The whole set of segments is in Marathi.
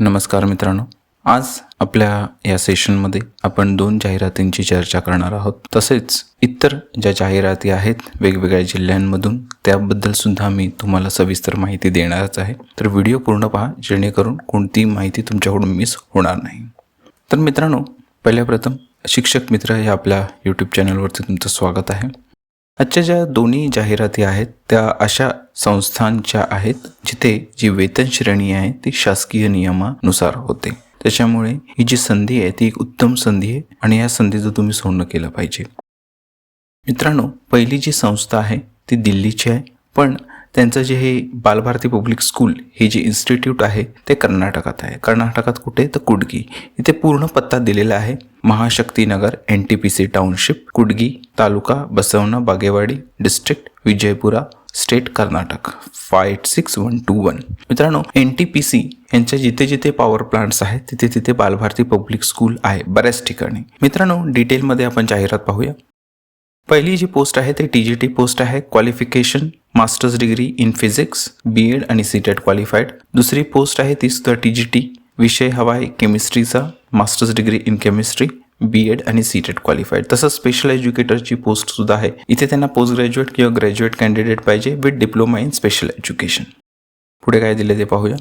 नमस्कार मित्रांनो. आज आपल्या या सेशनमध्ये आपण दोन जाहिरातींची चर्चा करणार आहोत. तसेच इतर ज्या जाहिराती आहेत वेगवेगळ्या जिल्ह्यांमधून त्याबद्दल सुद्धा मी तुम्हाला सविस्तर माहिती देणारच आहे. तर व्हिडिओ पूर्ण पहा जेणेकरून कोणतीही माहिती तुमच्याकडून मिस होणार नाही. तर मित्रांनो पहिल्या प्रथम शिक्षक मित्र या आपल्या यूट्यूब चॅनलवरती तुमचं स्वागत आहे. आजच्या ज्या दोन्ही जाहिराती आहेत त्या अशा संस्थांच्या आहेत जिथे जी वेतन श्रेणी आहे ती शासकीय नियमानुसार होते. त्याच्यामुळे ही जी संधी आहे ती एक उत्तम संधी आहे आणि या संधीचं तुम्ही सोनं केलं पाहिजे. मित्रांनो पहिली जी संस्था आहे ती दिल्लीची आहे पण त्यांचं जे हे बालभारती पब्लिक स्कूल हे जे इन्स्टिट्यूट आहे ते कर्नाटकात आहे. कर्नाटकात कुठे? तर कुडकी. इथे पूर्ण पत्ता दिलेला आहे. Mahashaktinagar N T P C township Kudgi taluka Basavana Bagewadi district Vijayapura state Karnataka. Five eight six one two one मित्रांनो एन टी पी सी यांच्या जिथे जिथे पॉवर प्लांट्स आहेत तिथे तिथे बालभारती पब्लिक स्कूल आहे बऱ्याच ठिकाणी. मित्रांनो डिटेलमध्ये आपण जाहिरात पाहूया. पहिली जी पोस्ट आहे ती टी जी टी पोस्ट आहे qualification masters degree in physics B Ed आणि सी टेट क्वालिफाईड दुसरी पोस्ट आहे ती सुद्धा टी जी टी विषय हवा आहे केमिस्ट्रीचा masters degree in chemistry B Ed आणि सी टेट क्वालिफाईड तसंच स्पेशल एज्युकेटरची पोस्ट सुद्धा आहे. इथे त्यांना पोस्ट ग्रॅज्युएट किंवा ग्रॅज्युएट कॅन्डिडेट पाहिजे with diploma in special education पुढे काय दिले ते पाहूया.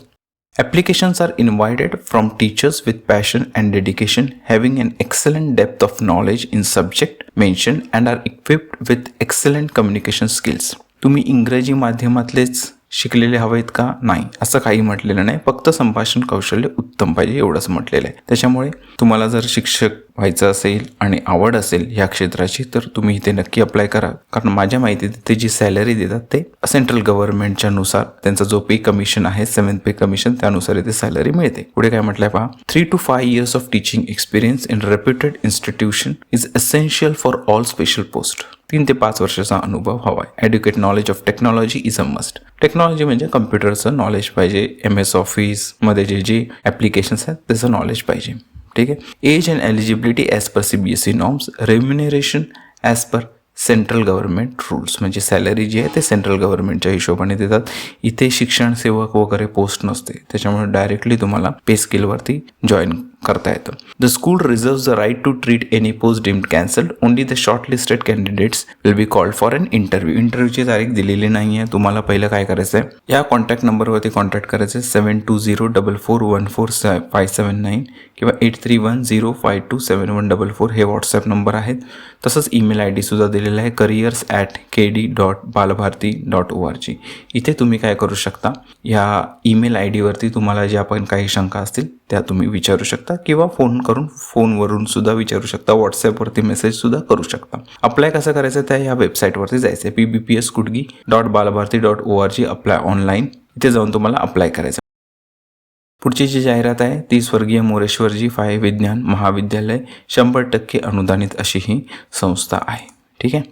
Applications are invited from teachers with passion and dedication having an excellent depth of knowledge in subject mention and are equipped with excellent communication skills तुम्ही इंग्रजी माध्यमातलेच शिकलेले हवेत का? नाही. असं काही म्हटलेलं नाही. फक्त संभाषण कौशल्य उत्तम पाहिजे एवढंच म्हटलेलं आहे. त्याच्यामुळे तुम्हाला जर शिक्षक व्हायचं असेल आणि आवड असेल ह्या क्षेत्राची तर तुम्ही इथे नक्की अप्लाय करा. कारण माझ्या माहितीत ते जी सॅलरी देतात ते सेंट्रल गव्हर्नमेंटच्या नुसार त्यांचा जो पे कमिशन आहे सेव्हन पे कमिशन त्यानुसार इथे सॅलरी मिळते. पुढे काय म्हटलंय पहा? Three to five years of teaching experience in reputed institution is essential for all special post तीन ते पाच वर्षाचा अनुभव हवा आहे adequate knowledge of technology is a must technology म्हणजे कम्प्युटरचं नॉलेज पाहिजे एम एस ऑफिसमध्ये जे जे ॲप्लिकेशन्स आहेत त्याचं नॉलेज पाहिजे. ठीक आहे age and eligibility as per C B S C norms remuneration as per central government rules म्हणजे सॅलरी जी आहे ते सेंट्रल गव्हर्नमेंटच्या हिशोबाने देतात. इथे शिक्षण सेवक वगैरे पोस्ट नसते. त्याच्यामुळे डायरेक्टली तुम्हाला पे स्किलवरती जॉईन करता येतं. The school reserve the right to treat any post deemed cancelled only the shortlisted candidates will be called for an interview इंटरव्ह्यूची तारीख दिलेली नाही आहे तुम्हाला पहिलं काय करायचं आहे या कॉन्टॅक्ट नंबरवरती कॉन्टॅक्ट करायचं आहे seven two zero double four one four से फाय सेवन नाईन किंवा eight three one zero five two seven one double four हे व्हॉट्सअप नंबर आहेत. तसंच ईमेल आय डीसुद्धा दिलेला आहे. Careers at K D dot Balbharati dot O R G इथे तुम्ही काय करू शकता? या ईमेल आय डीवरती तुम्हाला ज्या पण काही शंका असतील त्या तुम्ही विचारू शकता. किंवा फोन करून फोनवरून सुद्धा विचारू शकता व्हॉट्सॲपवरती मेसेजसुद्धा करू शकता. अप्लाय कसं करायचं त्या ह्या वेबसाईटवरती जायचं आहे P B P S Kudgi dot Balbharati dot O R G apply online इथे जाऊन तुम्हाला अप्लाय करायचं. पुढची जी जाहिरात आहे ती स्वर्गीय मोरेश्वरजी फाय विज्ञान महाविद्यालय शंभर टक्के अनुदानित अशी ही संस्था आहे. ठीक आहे?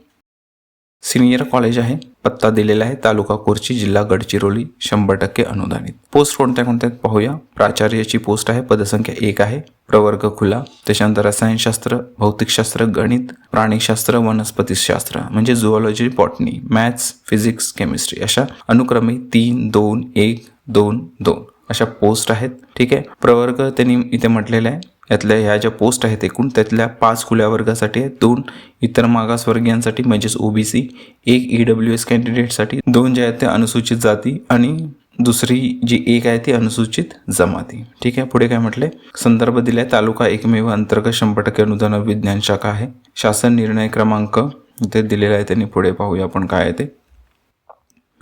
सिनियर कॉलेज आहे. पत्ता दिलेला आहे तालुका कोरची जिल्हा गडचिरोली शंभर टक्के अनुदानित. पोस्ट कोणत्या कोणत्या पाहूया. प्राचार्याची पोस्ट आहे पदसंख्या एक आहे प्रवर्ग खुला त्याच्यानंतर रसायनशास्त्र भौतिकशास्त्र गणित प्राणीशास्त्र वनस्पतीशास्त्र म्हणजे zoology botany maths physics chemistry अशा अनुक्रमे तीन दोन एक दोन दोन अशा पोस्ट आहेत. ठीक आहे. प्रवर्ग त्यांनी इथे म्हटलेला आहे. यातल्या ह्या ज्या पोस्ट आहेत एकूण त्यातल्या पाच खुल्या वर्गासाठी आहेत. दोन इतर मागासवर्गीयांसाठी म्हणजेच ओबीसी एक ई डब्ल्यू एस कॅन्डिडेटसाठी दोन ज्या आहेत ते अनुसूचित जाती आणि दुसरी जी एक आहे ती अनुसूचित जमाती. ठीक आहे पुढे काय म्हटले संदर्भ दिलाय तालुका एकमेव अंतर्गत शंभर टक्के अनुदान विज्ञान शाखा आहे. शासन निर्णय क्रमांक इथे दिलेला आहे त्यांनी पुढे पाहूया आपण काय आहे ते.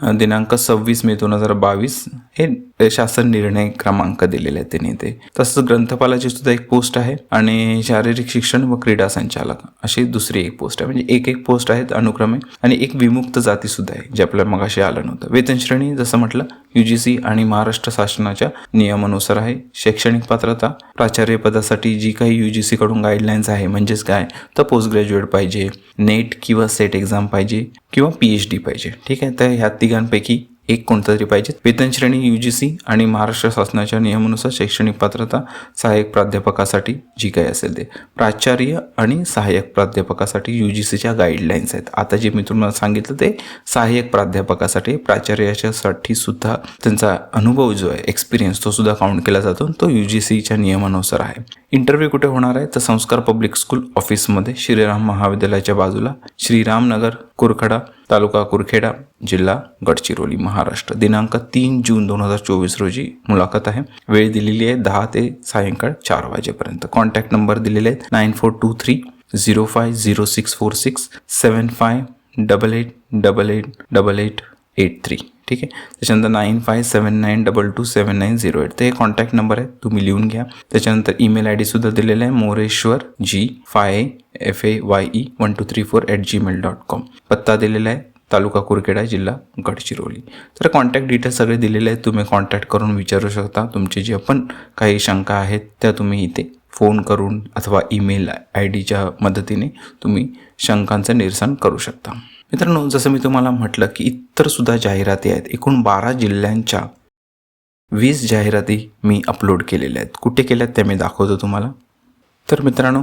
दिनांक सव्वीस मे दोन हजार बावीस हे शासन निर्णय क्रमांक दिलेले आहेत त्यांनी ते. तसंच ग्रंथपालाची सुद्धा एक पोस्ट आहे आणि शारीरिक शिक्षण व क्रीडा संचालक अशी दुसरी एक पोस्ट आहे. म्हणजे एक एक पोस्ट आहेत अनुक्रमे आणि एक विमुक्त जाती सुद्धा आहे जे आपल्या मगाशी आलं नव्हतं. वेतन श्रेणी जसं म्हटलं यू जी सी आणि महाराष्ट्र शासनाच्या नियमानुसार आहे. शैक्षणिक पात्रता प्राचार्य पदासाठी जी काही यू जी सीकडून गाईडलाईन्स आहे म्हणजेच काय? तर पोस्ट ग्रॅज्युएट पाहिजे नेट किंवा सेट एक्झाम पाहिजे. किंवा पी एच डी पाहिजे. ठीक आहे? तर ह्या तिघांपैकी एक कोणता तरी पाहिजे. वेतन श्रेणी यू जी सी आणि महाराष्ट्र शासनाच्या नियमानुसार शैक्षणिक पात्रता सहाय्यक प्राध्यापकासाठी जी काही असेल ते. प्राचार्य आणि सहाय्यक प्राध्यापकासाठी यू जी सीच्या गाईडलाईन्स आहेत. आता जे मी तुम्हाला सांगितलं ते सहाय्यक प्राध्यापकासाठी प्राचार्याच्यासाठी सुद्धा त्यांचा अनुभव जो आहे एक्सपिरियन्स तो सुद्धा काउंट केला जातो तो यू जी सीच्या नियमानुसार आहे. इंटरव्ह्यू कुठे होणार आहे? तर संस्कार पब्लिक स्कूल ऑफिसमध्ये श्रीराम महाविद्यालयाच्या बाजूला श्रीरामनगर कुरखडा तालुका कुरखेडा जिल्हा गडचिरोली महाराष्ट्र. दिनांक तीन जून दोन हजार चोवीस रोजी मुलाखत आहे. वेळ दिलेली आहे दहा ते सायंकाळ चार वाजेपर्यंत. कॉन्टॅक्ट नंबर दिलेले आहेत nine four two three zero five zero six four six seven five double eight double eight double eight eight three ठीक आहे? त्याच्यानंतर nine five seven nine double two seven nine zero eight ते कॉन्टॅक्ट नंबर आहे तुम्ही लिहून घ्या. त्याच्यानंतर ईमेल आय डीसुद्धा दिलेला आहे Moreshwar G five F A Y E one two three four at Gmail dot com पत्ता दिलेला आहे तालुका कुरखेडा जिल्हा गडचिरोली. तर कॉन्टॅक्ट डिटेल्स सगळे दिलेले आहेत तुम्ही कॉन्टॅक्ट करून विचारू शकता. तुमचे जे पण काही शंका आहेत त्या तुम्ही इथे फोन करून अथवा ईमेल आय डीच्या मदतीने तुम्ही शंकांचं निरसन करू शकता. मित्रांनो जसं मी तुम्हाला म्हटलं की इतर सुद्धा जाहिराती आहेत. एकूण बारा जिल्ह्यांच्या वीस जाहिराती मी अपलोड केलेल्या आहेत. कुठे केल्यात त्या मी दाखवतो तुम्हाला. तर मित्रांनो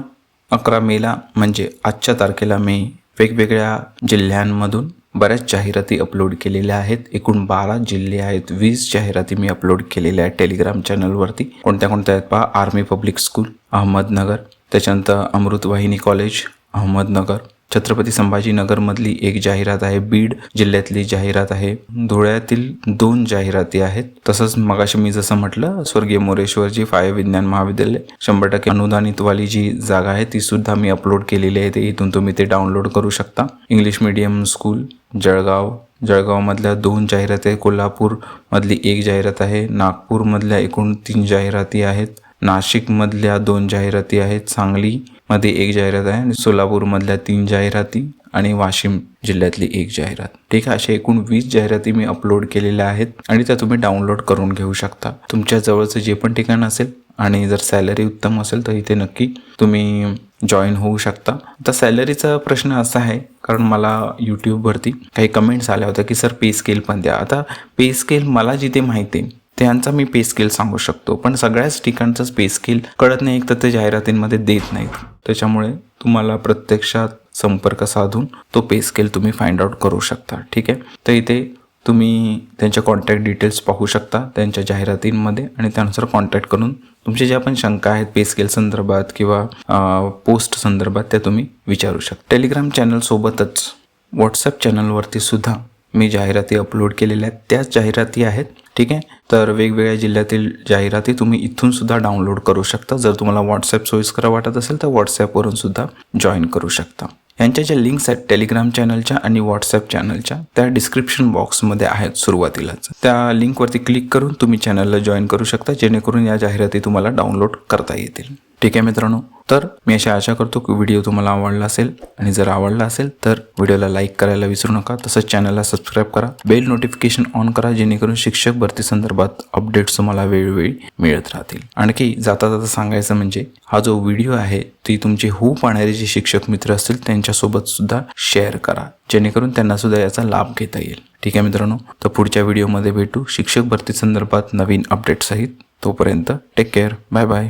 अकरा मेला म्हणजे आजच्या तारखेला मी वेगवेगळ्या जिल्ह्यांमधून बऱ्याच जाहिराती अपलोड केलेल्या आहेत. एकूण बारा जिल्हे आहेत वीस जाहिराती मी अपलोड केलेल्या आहेत टेलिग्राम चॅनलवरती कोणत्या कोणत्या आहेत पहा आर्मी पब्लिक स्कूल अहमदनगर त्याच्यानंतर अमृतवाहिनी कॉलेज अहमदनगर छत्रपती संभाजीनगरमधली एक जाहिरात आहे बीड जिल्ह्यातली जाहिरात आहे. धुळ्यातील दोन जाहिराती आहेत. तसंच मगाशी मी जसं म्हटलं स्वर्गीय मोरेश्वरजी फाय विज्ञान महाविद्यालय शंभर टक्के अनुदानितवाली जी जागा आहे ती सुद्धा मी अपलोड केलेली आहे. ते इथून तुम्ही ते डाउनलोड करू शकता. English medium school Jalgaon. जळगावमधल्या दोन जाहिराती आहे कोल्हापूरमधली एक जाहिरात आहे. नागपूरमधल्या एकूण तीन जाहिराती आहेत. नाशिकमधल्या दोन जाहिराती आहेत. सांगली मध्ये एक जाहिरात आहे आणि सोलापूरमधल्या तीन जाहिराती आणि वाशिम जिल्ह्यातली एक जाहिरात. ठीक आहे अशा एकूण वीस जाहिराती मी अपलोड केलेल्या आहेत आणि त्या तुम्ही डाउनलोड करून घेऊ शकता. तुमच्या जवळचं जे पण ठिकाण असेल आणि जर सॅलरी उत्तम असेल तर इथे नक्की तुम्ही जॉईन होऊ शकता. आता सॅलरीचा प्रश्न असा आहे कारण मला यूट्यूबवरती काही कमेंट्स आल्या होत्या की सर पे स्केल पण द्या. आता पे स्केल मला जिथे माहिती आहे त्यांचा मी पे स्केल सांगू शकतो. पण सगळ्याच ठिकाणचं पे स्केल कळत नाही एक तर ते जाहिरातींमध्ये देत नाहीत. त्याच्यामुळे तुम्हाला प्रत्यक्षात संपर्क साधून तो पे स्केल तुम्ही फाइंड आउट करू शकता. ठीक आहे? तर इथे तुम्ही त्यांच्या कॉन्टॅक्ट डिटेल्स पाहू शकता त्यांच्या जाहिरातींमध्ये आणि त्यानुसार कॉन्टॅक्ट करून तुमच्या ज्या पण शंका आहेत पे स्केल संदर्भात किंवा पोस्ट संदर्भात त्या तुम्ही विचारू शकता. टेलिग्राम चॅनलसोबतच व्हॉट्सअप चॅनलवरती सुद्धा मी जाहिराती अपलोड केलेल्या आहेत. त्याच जाहिराती आहेत ठीक आहे? तर वेगवेगळ्या जिल्ह्यातील जाहिराती तुम्ही इथून सुद्धा डाउनलोड करू शकता. जर तुम्हाला व्हॉट्सॲप सोयीस्कर वाटत असेल तर व्हॉट्सॲपवरून सुद्धा जॉईन करू शकता. यांच्या ज्या लिंक्स आहेत टेलिग्राम चॅनलच्या आणि व्हॉट्सॲप चॅनलच्या त्या डिस्क्रिप्शन बॉक्समध्ये आहेत सुरुवातीलाच. त्या लिंकवरती क्लिक करून तुम्ही चॅनलला जॉईन करू शकता जेणेकरून या जाहिराती तुम्हाला डाउनलोड करता येतील. ठीक आहे मित्रांनो? तर मी अशी आशा करतो की व्हिडिओ तुम्हाला आवडला असेल आणि जर आवडला असेल तर व्हिडिओला लाईक करायला विसरू नका. तसंच चॅनलला सबस्क्राईब करा. बेल नोटिफिकेशन ऑन करा जेणेकरून शिक्षक भरती संदर्भात अपडेट्स तुम्हाला वेळोवेळी मिळत राहतील. आणखी जाता जाता सांगायचं म्हणजे हा जो व्हिडिओ आहे ती तुमचे होऊ पाहणारे जे शिक्षक मित्र असतील त्यांच्यासोबत सुद्धा शेअर करा. जेणेकरून त्यांना सुद्धा याचा लाभ घेता येईल. ठीक आहे मित्रांनो? तर पुढच्या व्हिडिओमध्ये भेटू. शिक्षक भरती संदर्भात नवीन अपडेटसहित तोपर्यंत टेक केअर बाय बाय